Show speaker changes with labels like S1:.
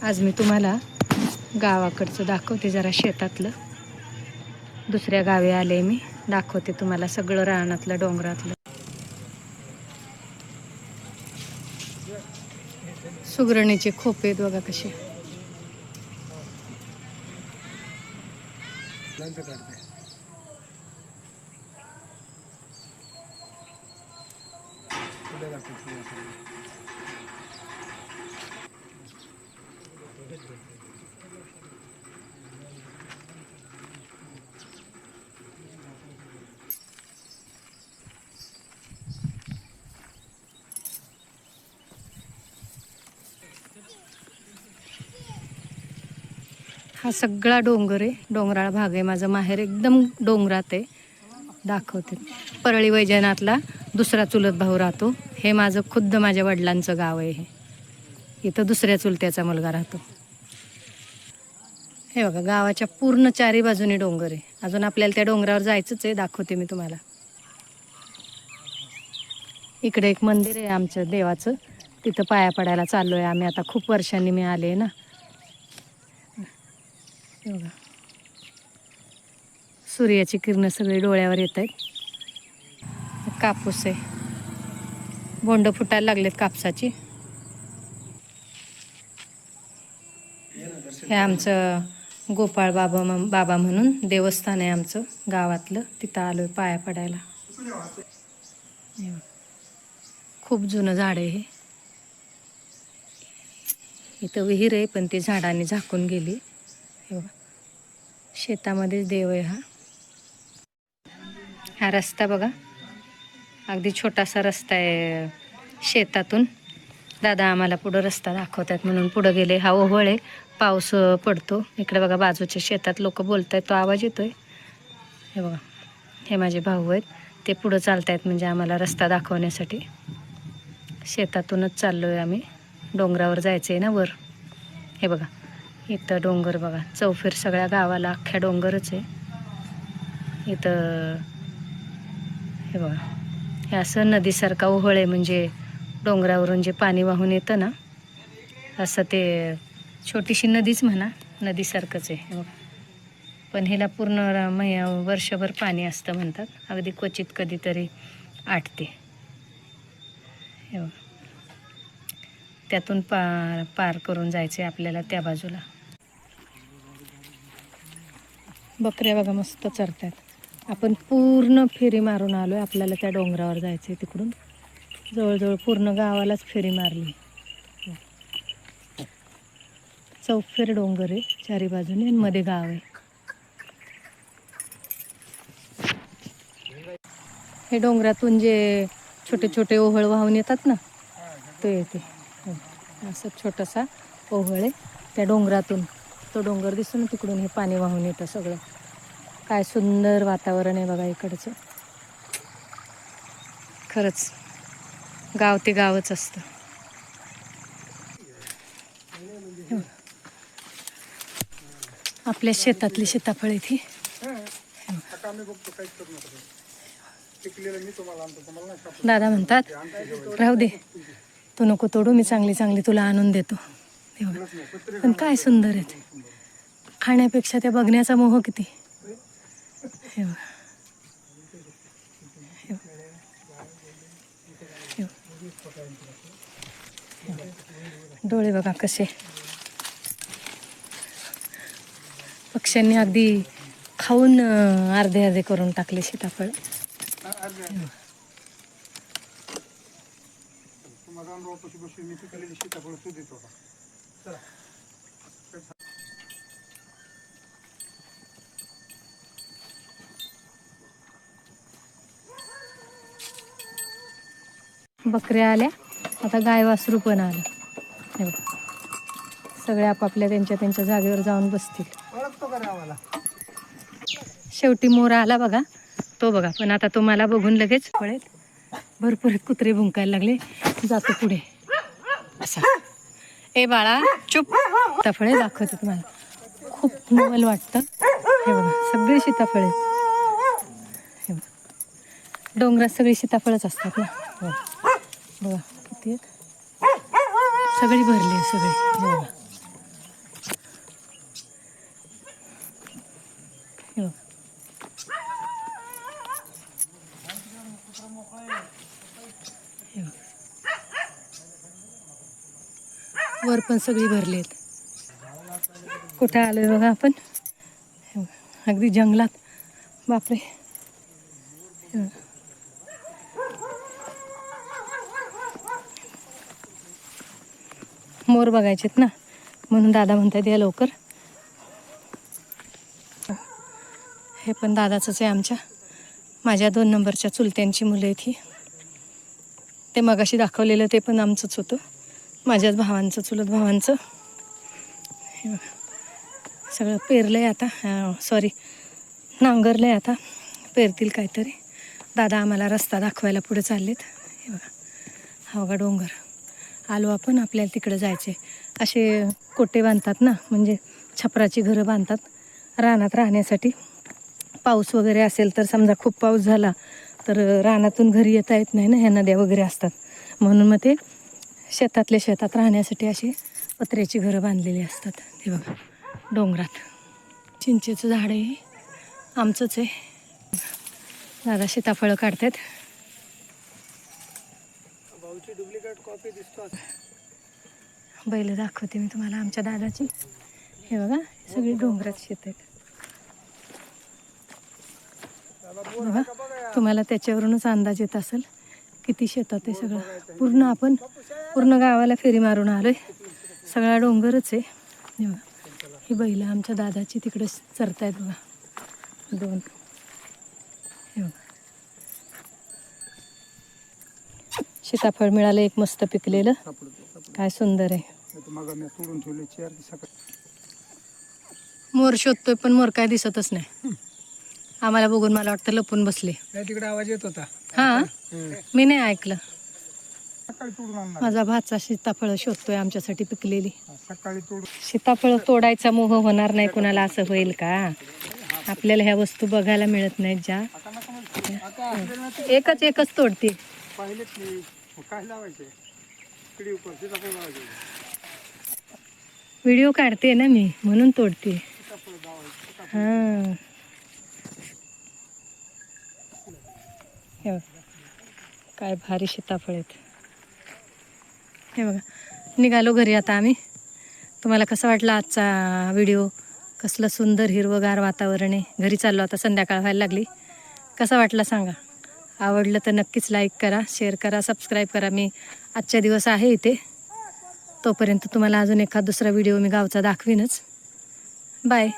S1: आज मी तुम्हाला गावाकडचं दाखवते जरा शेतातलं. दुसऱ्या गावी आले मी दाखवते तुम्हाला सगळं रानातलं डोंगरातलं. सुगरणीचे खोपे आहेत बघा कसे. हा सगळा डोंगर आहे. डोंगराळ भाग आहे. माझं माहेर एकदम डोंगरात आहे. दाखवते. परळी वैजनाथला दुसरा चुलत भाऊ राहतो. हे माझं खुद्द माझ्या वडिलांचं गाव आहे हे. इथं दुसऱ्या चुलत्याचा मुलगा राहतो. हे बघा गावाच्या पूर्ण चारी बाजूनी डोंगर आहे. अजून आपल्याला त्या डोंगरावर जायचंच आहे दाखवते मी तुम्हाला. इकडे एक मंदिर आहे आमचं देवाचं. तिथं पाया पडायला चाललो आहे आम्ही. आता खूप वर्षांनी मी आले ना. बघा. सूर्याची किरणं सगळी डोळ्यावर येत आहेत. कापूस आहे. बोंड फुटायला लागलेत कापसाची. हे आमचं गोपाळ बाबा बाबा म्हणून देवस्थान आहे आमचं गावातलं. तिथं आलो आहे पाया पडायला. खूप जुनं झाड आहे हे. इथं विहीर आहे पण ती झाडाने झाकून गेली. हे बघा. शेतामध्येच देव आहे हा. हा रस्ता बघा. अगदी छोटासा रस्ता आहे शेतातून. दादा आम्हाला पुढं रस्ता दाखवतात म्हणून पुढं गेले. हा ओहळ आहे. पाऊस पडतो. इकडे बघा बाजूच्या शेतात लोक बोलत आहेत तो आवाज येतोय. हे बघा हे माझे भाऊ आहेत. ते पुढं चालतायत म्हणजे आम्हाला रस्ता दाखवण्यासाठी. शेतातूनच चाललो आहे आम्ही. डोंगरावर जायचं आहे ना वर. हे बघा इथं डोंगर बघा. चौफेर सगळ्या गावाला अख्ख्या डोंगरच आहे. इथं हे बघा. हे असं नदीसारखा ओहळ आहे म्हणजे डोंगरावरून जे पाणी वाहून येतं ना असं ते छोटीशी नदीच म्हणा नदीसारखंच आहे. हे. बघा पण ह्याला पूर्ण र- मै वर्षभर पाणी असतं म्हणतात. अगदी क्वचित कधीतरी आटते. हे. त्यातून पार पार करून जायचे आपल्याला त्या बाजूला. बकऱ्या बघा मस्त चरतात आपण पूर्ण फेरी मारून आलो आहे आपल्याला त्या डोंगरावर जायचं आहे तिकडून. जवळजवळ पूर्ण गावालाच फेरी मारली. चौफेर डोंगर आहे चारी बाजूने आणि मध्ये गाव आहे. हे डोंगरातून जे छोटे छोटे ओहळ वाहून येतात ना तो येते. असं छोटासा ओहळ आहे त्या डोंगरातून. तो डोंगर दिसतो ना तिकडून हे पाणी वाहून येतं सगळं. काय सुंदर वातावरण आहे बघा इकडचं. खरंच गाव ते गावच असतं. आपल्या शेतातली सीताफळ इथे दादा म्हणतात राहू दे तू नको तोडू मी चांगली चांगली तुला आणून देतो. पण काय सुंदर आहेत. खाण्यापेक्षा त्या बघण्याचा मोह किती. डोळे बघा कसे. पक्ष्यांनी अगदी खाऊन अर्धे अर्धे करून टाकले सीताफळ. बकऱ्या आल्या. आता गाय वासरू पण आलं सगळे आपापल्या त्यांच्या त्यांच्या जागेवर जाऊन बसतील.
S2: लागतो का आम्हाला.
S1: शेवटी मोरा आला बघा. तो बघा पण आता तो मला बघून लगेच पळेल. भरपूर कुत्रे भुंकायला लागले. जातो पुढे. असा. ए बाळा चुप. सीताफळे दाखवते तुम्हाला. खूप मोल वाटतं. हे बघा सगळी सीताफळे हे बघा. डोंगरात सगळी सीताफळच असतात ना. बघा. किती सगळी भरली आहे सगळी. बघा. हे वर पण सगळी भरली आहेत कुठे आलोय बघा आपण? अगदी जंगलात. बापरे. मोर बघायचेत ना? म्हणून दादा म्हणतात या लवकर. हे पण दादाचंच आहे आमच्या. माझ्या दोन नंबरच्या चुलत्यांची मुलं आहेत ही. ते मगाशी दाखवलेलं ते पण आमचंच होतं. माझ्याच भावांचं चुलत भावांचं. हे बघा. सगळं पेरलं आहे आता. सॉरी नांगरलं आहे आता. पेरतील काहीतरी. दादा आम्हाला रस्ता दाखवायला पुढे चाललेत. हे बघा. हा बघा डोंगर. आलो आपण आपल्याला तिकडं जायचे असे कोटे बांधतात ना म्हणजे छपराची घरं बांधतात. रानात राहण्यासाठी. पाऊस वगैरे असेल तर समजा खूप पाऊस झाला तर रानातून घरी येता येत नाही ना ह्या नद्या वगैरे असतात. म्हणून मग ते शेतातल्या शेतात राहण्यासाठी अशी पत्र्याची घरं बांधलेली असतात. हे बघा डोंगरात. चिंचेचं झाड आहे. आमचंच आहे. दादा सीताफळं काढतात बैल दाखवते मी तुम्हाला आमच्या दादाची. हे बघा सगळी डोंगरात शेत आहेत. बघा तुम्हाला त्याच्यावरूनच अंदाज येत असेल किती शेतात आहे सगळं. पूर्ण आपण पूर्ण गावाला फेरी मारून आलोय. सगळा डोंगरच आहे. बघा ही बैल आमच्या दादाची तिकडे चरतायत बघा. दोन. हे बघा. सीताफळ मिळालं एक मस्त पिकलेलं. काय सुंदर आहे. मोर शोधतोय पण मोर काय दिसतच नाही. आम्हाला बघून मला वाटतं लपून बसले.
S2: तिकडे आवाज येत होता.
S1: हा? मी नाही ऐकलं. माझा भाचा सीताफळ शोधतोय आमच्यासाठी पिकलेली. सीताफळ तोडायचा मोह होणार नाही कुणाला असं होईल का? आपल्याला ह्या वस्तू बघायला मिळत नाहीत ज्या. एकच एकच तोडते व्हिडिओ काढते ना मी म्हणून तोडते. हा. हे बघा. काय भारी सीताफळ आहेत. हे बघा निघालो घरी आता आम्ही. तुम्हाला कसं वाटलं आजचा व्हिडिओ? कसलं सुंदर हिरवगार वातावरण आहे. घरी चाललो आता संध्याकाळ व्हायला लागली. कसा वाटला सांगा? आवडलं तर नक्कीच लाईक करा शेअर करा सबस्क्राईब करा. मी आजच्या दिवस आहे इथे. तोपर्यंत तुम्हाला अजून एखाद दुसरा व्हिडिओ मी गावचा दाखवीनच. बाय